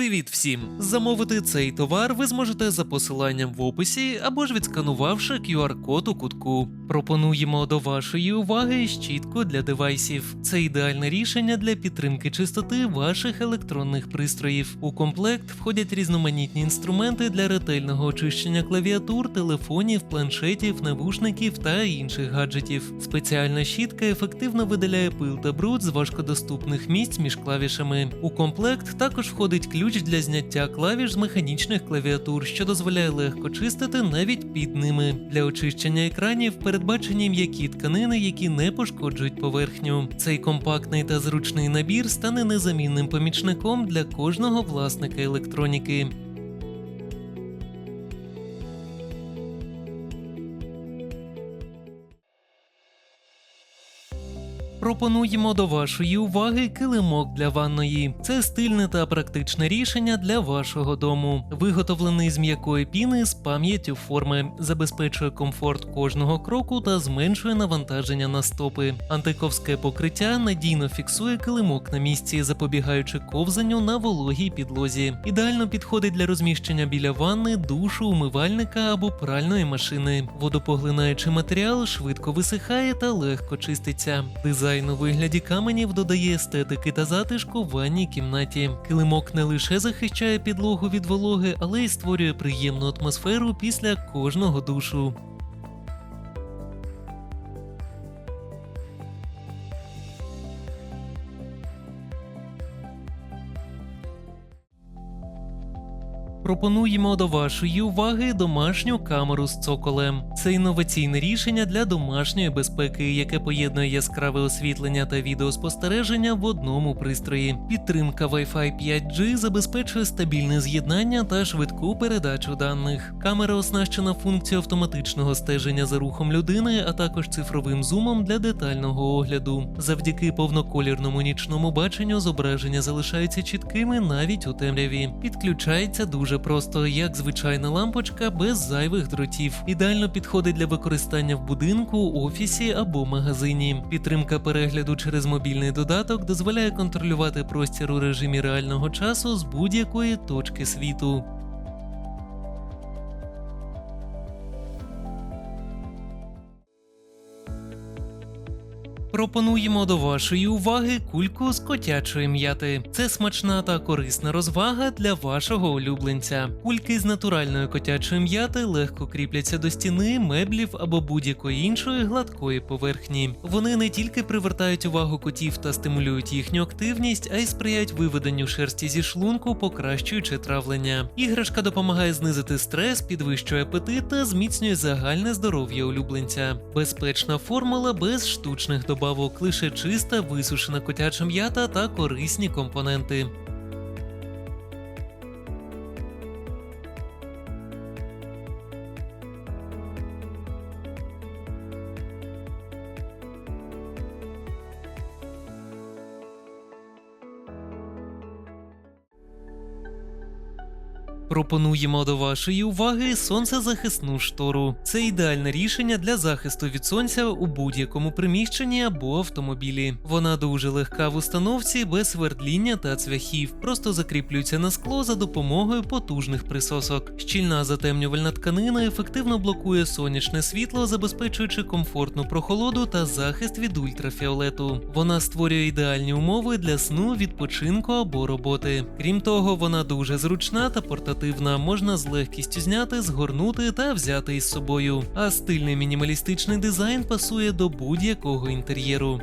Привіт всім! Замовити цей товар ви зможете за посиланням в описі або ж відсканувавши QR-код у кутку. Пропонуємо до вашої уваги щітку для девайсів. Це ідеальне рішення для підтримки чистоти ваших електронних пристроїв. У комплект входять різноманітні інструменти для ретельного очищення клавіатур, телефонів, планшетів, навушників та інших гаджетів. Спеціальна щітка ефективно видаляє пил та бруд з важкодоступних місць між клавішами. У комплект також входить ключ для зняття клавіш з механічних клавіатур, що дозволяє легко чистити навіть під ними. Для очищення екранів передбачені м'які тканини, які не пошкоджують поверхню. Цей компактний та зручний набір стане незамінним помічником для кожного власника електроніки. Пропонуємо до вашої уваги килимок для ванної. Це стильне та практичне рішення для вашого дому. Виготовлений з м'якої піни з пам'яттю форми, забезпечує комфорт кожного кроку та зменшує навантаження на стопи. Антиковське покриття надійно фіксує килимок на місці, запобігаючи ковзанню на вологій підлозі. Ідеально підходить для розміщення біля ванни, душу, умивальника або пральної машини. Водопоглинаючий матеріал швидко висихає та легко чиститься. Дизайн у вигляді каменів додає естетики та затишку в ванній кімнаті. Килимок не лише захищає підлогу від вологи, але й створює приємну атмосферу після кожного душу. Пропонуємо до вашої уваги домашню камеру з цоколем. Це інноваційне рішення для домашньої безпеки, яке поєднує яскраве освітлення та відеоспостереження в одному пристрої. Підтримка Wi-Fi 5G забезпечує стабільне з'єднання та швидку передачу даних. Камера оснащена функцією автоматичного стеження за рухом людини, а також цифровим зумом для детального огляду. Завдяки повноколірному нічному баченню зображення залишаються чіткими навіть у темряві. Підключається дуже просто, як звичайна лампочка без зайвих дротів. Ідеально підходить для використання в будинку, офісі або магазині. Підтримка перегляду через мобільний додаток дозволяє контролювати простір у режимі реального часу з будь-якої точки світу. Пропонуємо до вашої уваги кульку з котячої м'яти. Це смачна та корисна розвага для вашого улюбленця. Кульки з натуральної котячої м'яти легко кріпляться до стіни, меблів або будь-якої іншої гладкої поверхні. Вони не тільки привертають увагу котів та стимулюють їхню активність, а й сприяють виведенню шерсті зі шлунку, покращуючи травлення. Іграшка допомагає знизити стрес, підвищує апетит та зміцнює загальне здоров'я улюбленця. Безпечна формула без штучних добавок, лише чиста висушена котяча м'ята та корисні компоненти. Пропонуємо до вашої уваги сонцезахисну штору. Це ідеальне рішення для захисту від сонця у будь-якому приміщенні або автомобілі. Вона дуже легка в установці без свердління та цвяхів, просто закріплюється на скло за допомогою потужних присосок. Щільна затемнювальна тканина ефективно блокує сонячне світло, забезпечуючи комфортну прохолоду та захист від ультрафіолету. Вона створює ідеальні умови для сну, відпочинку або роботи. Крім того, вона дуже зручна та портативна, можна з легкістю зняти, згорнути та взяти із собою. А стильний мінімалістичний дизайн пасує до будь-якого інтер'єру.